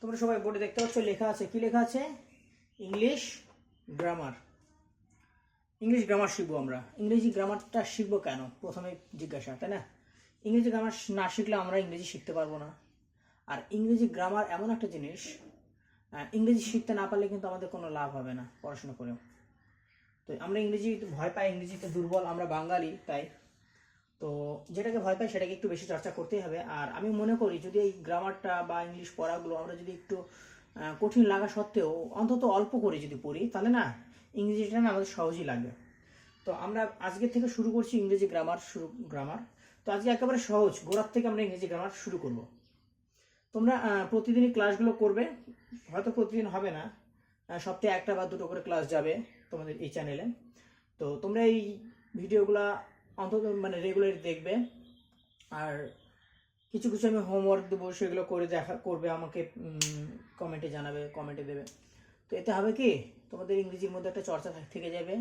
তোমরা সবাই বোর্ডে দেখতে পাচ্ছ, লেখা আছে। কি লেখা আছে? English grammar. ইংলিশ গ্রামার শিখব আমরা। ইংরেজি গ্রামারটা শিখব কেন? প্রথমে জিজ্ঞাসা, তাই না? ইংরেজি গ্রামার না শিখলে আমরা ইংরেজি শিখতে পারব না। আর ইংরেজি গ্রামার এমন একটা জিনিস ইংরেজি শিখতে না পারলে কিন্তু আমাদের কোনো লাভ হবে না পড়াশোনা করেও। তো আমরা ইংরেজি ভয় পাই, ইংরেজিতে দুর্বল, আমরা বাঙালি, তাই তো যেটাকে ভয় পাই সেটাকে একটু বেশি চর্চা করতেই হবে। আর আমি মনে করি যদি এই গ্রামারটা বা ইংলিশ পড়াগুলো আমরা যদি একটু কঠিন লাগা সত্ত্বেও অন্তত অল্প করে যদি পড়ি, তাহলে না ইংরেজিটা না আমাদের সহজই লাগবে তো আমরা আজকে থেকে শুরু করছি ইংরেজি গ্রামার শুরু, গ্রামার। তো আজকে একেবারে সহজ, গোড়ার থেকে আমরা ইংরেজি গ্রামার শুরু করব। তোমরা প্রতিদিনই ক্লাসগুলো করবে, হয়তো প্রতিদিন হবে না সপ্তাহে একটা বা দুটো করে ক্লাস যাবে তোমাদের এই চ্যানেলে। তো তোমরা এই ভিডিওগুলা অন্তত মানে রেগুলার দেখবে। আর কিছু কিছু আমি হোমওয়ার্ক দেবো, সেগুলো করে দেখা, করবে, আমাকে কমেন্টে জানাবে কমেন্টে দেবে। তো এতে হবে কি, তোমাদের ইংরেজির মধ্যে একটা চর্চা থেকে যাবে।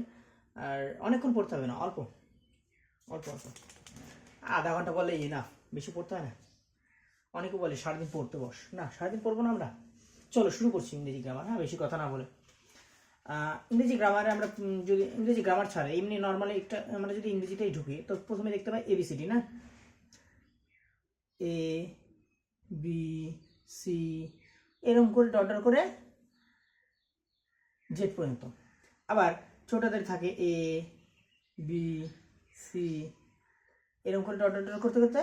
আর অনেকক্ষণ পড়তে হবে না, অল্প। অল্প অল্প। আধা ঘণ্টা বললেই না বেশি পড়তে হয় না। অনেকে বলে, সারাদিন পড়তে বস। না, সারাদিন পড়ব না আমরা। চলো, শুরু করছি ইংরেজি গ্রামার হ্যাঁ বেশি কথা না বলে। ইংরেজি গ্রামারে আমরা যদি ইংরেজি গ্রামার ছাড়া, এমনি নর্মালি একটা, আমরা যদি ইংরেজিতেই ঢুকি, তো প্রথমে দেখতে পাই এবিসিডি না? এ বি সি এরকম করে ডট ডট করে জেড পর্যন্ত। আবার ছোটদের থাকে এ বি সি এরকম করে ডট ডট করতে করতে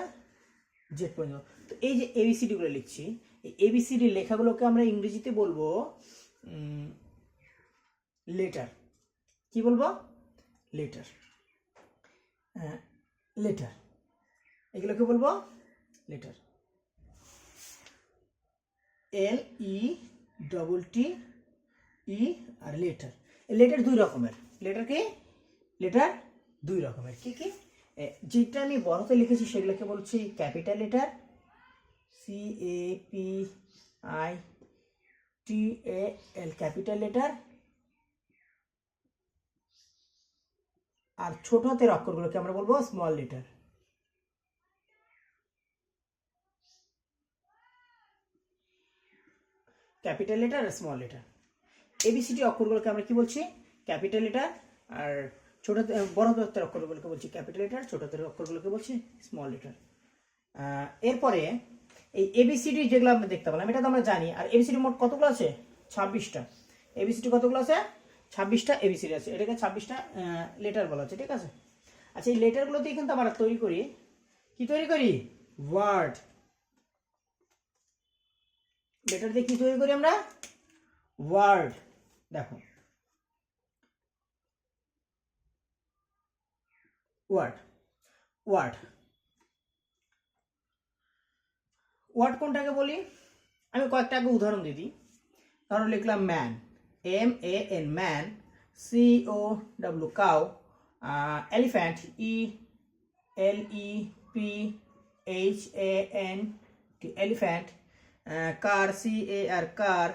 জেড পর্যন্ত। তো এই যে এবিসিডিগুলো লিখছি, এই এবিসিডি লেখাগুলোকে আমরা ইংরেজিতে বলব লেটার কি বলব? লেটার লেটার এগুলোকে বলব? Letter L E double T E R letter letter দুই রকমের। লেটার কি? লেটার দুই রকমের। কি কি? যেটা আমি বড়তে লিখেছি সেগুলোকে বলছি capital letter C A P I T A L capital letter আর ছোট হাতের অক্ষরগুলোকে আমরা বলব small letter capital letter R small letter A B C D অক্ষরগুলোকে আমরা কি বলছি? ক্যাপিটাল লেটার আর ছোট বড় হাতের অক্ষরগুলোকে বলছি ক্যাপিটাল লেটার ছোট হাতের অক্ষরগুলোকে বলছি স্মল লেটার এরপরে এই এবিসিডি যেগুলো আমরা দেখতে পেলাম, এটা তো আমরা জানি। আর এবিসিডি মোট কতগুলো আছে? ছাব্বিশটা। এবিসিডি কতগুলো আছে? ছাব্বিশটা এবিসিডি আছে। এটাকে ছাব্বিশটা লেটার বলা আছে ঠিক আছে? আচ্ছা এই লেটারগুলো দিয়ে কিন্তু আমরা তৈরি করি। কি তৈরি করি? ওয়ার্ড লেটার দিয়ে কি তৈরি করি আমরা? ওয়ার্ড দেখো। ওয়ার্ড ওয়ার্ড ওয়ার্ড কোনটাকে বলি? আমি কয়েকটা আগে উদাহরণ দিই। ধরো লিখলাম man M A N man C O W cow elephant E L E P H A N T elephant car C A R car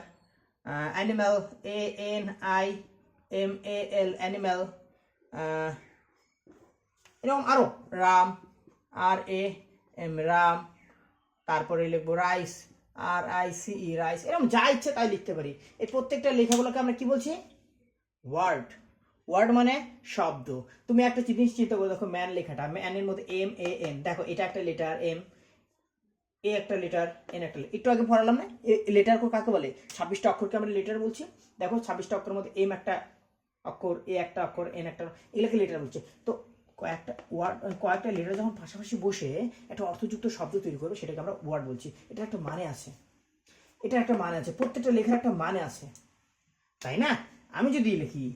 animal A N I M A L animal এরকম আরও Ram. R A M Ram. তারপরে লিখব rice R I C E rice এরকম যা ইচ্ছে তাই লিখতে পারি। এই প্রত্যেকটা লেখাগুলোকে আমরা কি বলছি? ওয়ার্ড ওয়ার্ড মানে শব্দ। তুমি একটা জিনিস চিন্তা করো দেখো ম্যান লেখাটা। ম্যানের মধ্যে এম এ এন দেখো, এটা একটা লেটার এম এ একটা লেটার এন একটা। একটু আগে পড়ালাম না? লেটার কাকে বলে? ছাব্বিশটা অক্ষরকে আমরা লেটার বলছি। দেখো, ছাব্বিশটা অক্ষরের মধ্যে এম একটা অক্ষর এ একটা অক্ষর এন একটা, এগুলোকে লেটার বলছে। তো কয়েকটা ওয়ার্ড কয়েকটা লেটার যখন পাশাপাশি বসে একটা অর্থযুক্ত শব্দ তৈরি করবে, সেটাকে আমরা ওয়ার্ড বলছি। এটা একটা মানে আছে। এটা একটা মানে আছে। প্রত্যেকটা লেখার একটা মানে আছে। তাই না? আমি যদি লিখি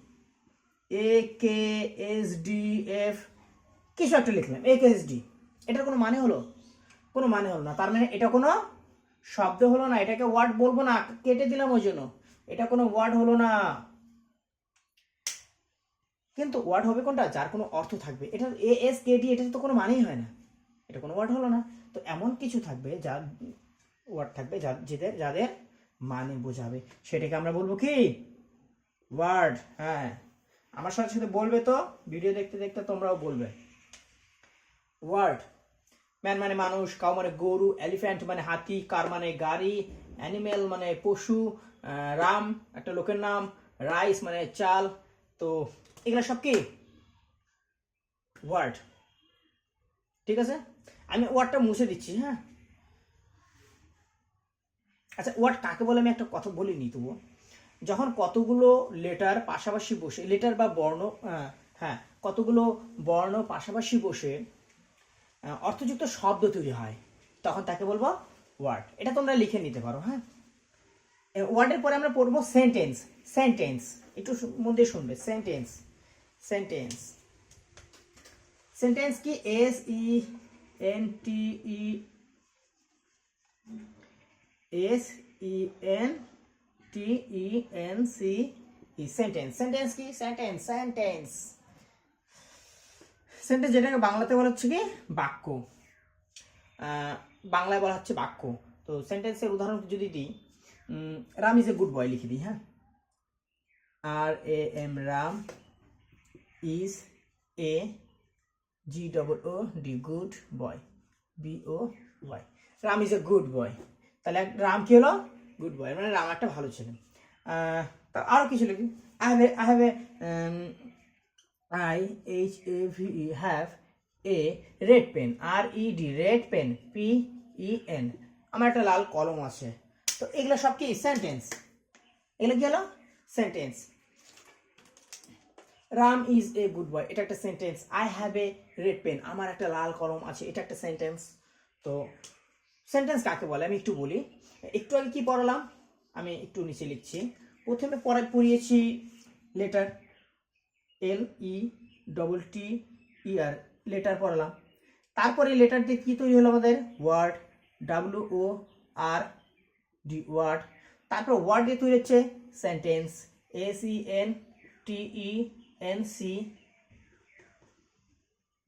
A K S D F কিছু একটা লিখলাম এ কে এস ডি এটার কোনো মানে হলো? কোনো মানে হলো না। তার মানে এটা কোনো শব্দ হলো না। এটাকে ওয়ার্ড বলব না, কেটে দিলাম ওই জন্য। এটা কোনো ওয়ার্ড হলো না। কিন্তু ওয়ার্ড হবে কোনটা? যার কোনো অর্থ থাকবে। এটা এ এস কে ডি এটা তো কোনো মানেই হয় না। এটা কোনো ওয়ার্ড হলো না। তো এমন কিছু থাকবে যার ওয়ার্ড থাকবে যা, যাদের যাদের মানে বোঝাবে। সেটাকে আমরা বলব কি? ওয়ার্ড হ্যাঁ। আমার সাথে সাথে বলবে তো ভিডিও দেখতে দেখতে তোমরাও বলবে। ওয়ার্ড ম্যান মানে মানুষ কাউ মানে গরু এলিফ্যান্ট মানে হাতি কার মানে গাড়ি অ্যানিমেল মানে পশু রাম, একটা লোকের নাম রাইস মানে চাল। তো এগুলো সব কি? ওয়ার্ড ঠিক আছে? আমি ওয়ার্ডটা মুছে দিচ্ছি হ্যাঁ? আচ্ছা ওয়ার্ড কাকে বলে আমি একটা কথা বলিনি তবু। যখন কতগুলো লেটার পাশাপাশি বসে লেটার বা বর্ণ হ্যাঁ কতগুলো বর্ণ পাশাপাশি বসে অর্থযুক্ত শব্দ তৈরি হয়, তখন তাকে বলব ওয়ার্ড এটা তোমরা লিখে নিতে পারো হ্যাঁ? ওয়ার্ডের পরে আমরা পড়ব সেন্টেন্স সেন্টেন্স একটু মন দিয়ে শুনবে সেন্টেন্স সেন্টেন্স সেন্টেন্স কি S E N T E S E N T E N C E sentence sentence কি সেন্টেন্স সেন্টেন্স সেন্টেন্স যেটাকে বাংলাতে বলা হচ্ছে কি? বাক্য। বাংলায় বলা হচ্ছে বাক্য। তো সেন্টেন্সের উদাহরণ যদি দিই Ram is a good boy লিখে দিই হ্যাঁ? R A M Ram is a G double O D good boy B O Y Ram is a good boy তাহলে রাম কি হলো? গুড বয় মানে রাম একটা ভালো ছেলে। আরও কিছু লিখি। I have I have a I H A V E have a red pen R E D red pen P E N আমার একটা লাল কলম আছে। তো এগুলো সব কি? সেন্টেন্স এগুলো কি হলো? Sentence Ram is a good boy এটা একটা sentence I have a red pen আমার একটা লাল কলম আছে। এটা একটা সেন্টেন্স তো সেন্টেন্স কাকে বলে? আমি একটু বলি। একটু আগে কি পড়ালাম? আমি একটু নিচে লিখছি। প্রথমে পড়ায় পড়িয়েছি letter L E double T E R letter পড়ালাম। তারপরে লেটার দিয়ে কী তৈরি হলো আমাদের? Word W O R D word তারপর ওয়ার্ড দিয়ে তৈরি হচ্ছে sentence S E N T E N C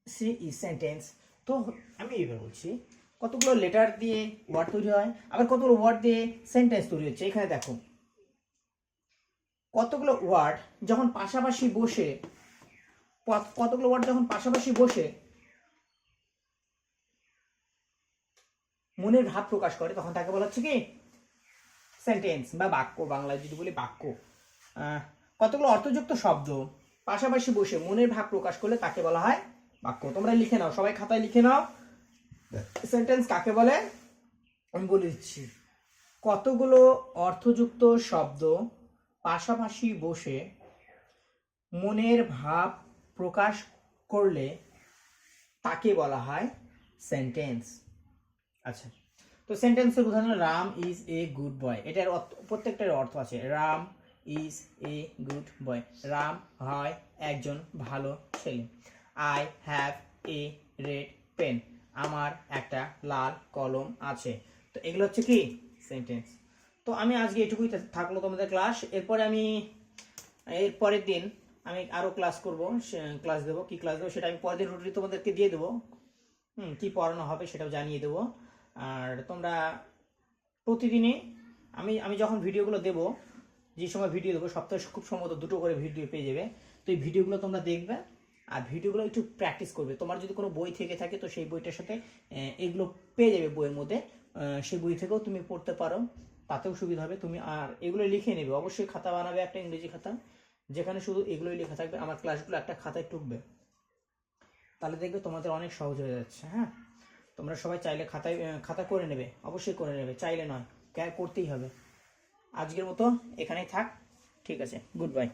C E sentence তো আমি এইবার বলছি, কতগুলো লেটার দিয়ে ওয়ার্ড তৈরি হয়, আবার কতগুলো ওয়ার্ড দিয়ে সেন্টেন্স তৈরি হচ্ছে, এখানে দেখো। কতগুলো ওয়ার্ড যখন পাশাপাশি বসে, কত- কতগুলো ওয়ার্ড যখন পাশাপাশি বসে, মনের ভাব প্রকাশ করে, তখন তাকে বলা হচ্ছে কি? সেন্টেন্স বা বাক্য, বাংলায় যদি বলি বাক্য। কতগুলো অর্থযুক্ত শব্দ পাশাপাশি বসে মনের ভাব প্রকাশ করলে তাকে বলা হয় বাক্য। তোমরা লিখে নাও, সবাই খাতায় লিখে নাও। সেন্টেন্স কাকে বলে? আমি বলে দিচ্ছি। কতগুলো অর্থযুক্ত শব্দ পাশাপাশি বসে মনের ভাব প্রকাশ করলে তাকে বলা হয় সেন্টেন্স আচ্ছা তো সেন্টেন্সের উদাহরণ, Ram is a good boy এটার প্রত্যেকটার অর্থ আছে। Ram is a good boy. Ram হয় একজন ভালো ছেলে। I have a red pen. আমার একটা লাল কলম আছে। তো এগুলো হচ্ছে কি? সেন্টেন্স। তো আমি আজকে এটুকুই থাকল তোমাদের ক্লাস। এরপরে আমি এর পরের দিন আমি আরও ক্লাস করব। ক্লাস দেবো। কি ক্লাস দেবো সেটা আমি পরের দিন রুটিন তোমাদেরকে দিয়ে দেবো। হুম, কী পড়ানো হবে সেটাও জানিয়ে দেবো। আর তোমরা প্রতিদিনই আমি আমি যখন ভিডিওগুলো দেবো যে সময় ভিডিও দেবো সপ্তাহে খুব সম্ভবত দুটো করে ভিডিও পেয়ে যাবে। তো এই ভিডিওগুলো তোমরা দেখবে, আর ভিডিওগুলো একটু প্র্যাকটিস করবে। তোমার যদি কোনো বই থেকে থাকে, তো সেই বইটার সাথে এগুলো পেয়ে যাবে বইয়ের মধ্যে। সেই বই থেকেও তুমি পড়তে পারো, তাতেও সুবিধা হবে। তুমি আর এগুলো লিখে নেবে। অবশ্যই খাতা বানাবে একটা ইংরেজি খাতা। যেখানে শুধু এগুলোই লেখা থাকবে। আমার ক্লাসগুলো একটা খাতায় টুকবে। তাহলে দেখবে তোমাদের অনেক সহজ হয়ে যাচ্ছে হ্যাঁ? তোমরা সবাই চাইলে খাতায় খাতা করে নেবে। অবশ্যই করে নেবে। চাইলে নয় করতেই হবে। আজকের মতো এখানেই থাক। ঠিক আছে গুড বাই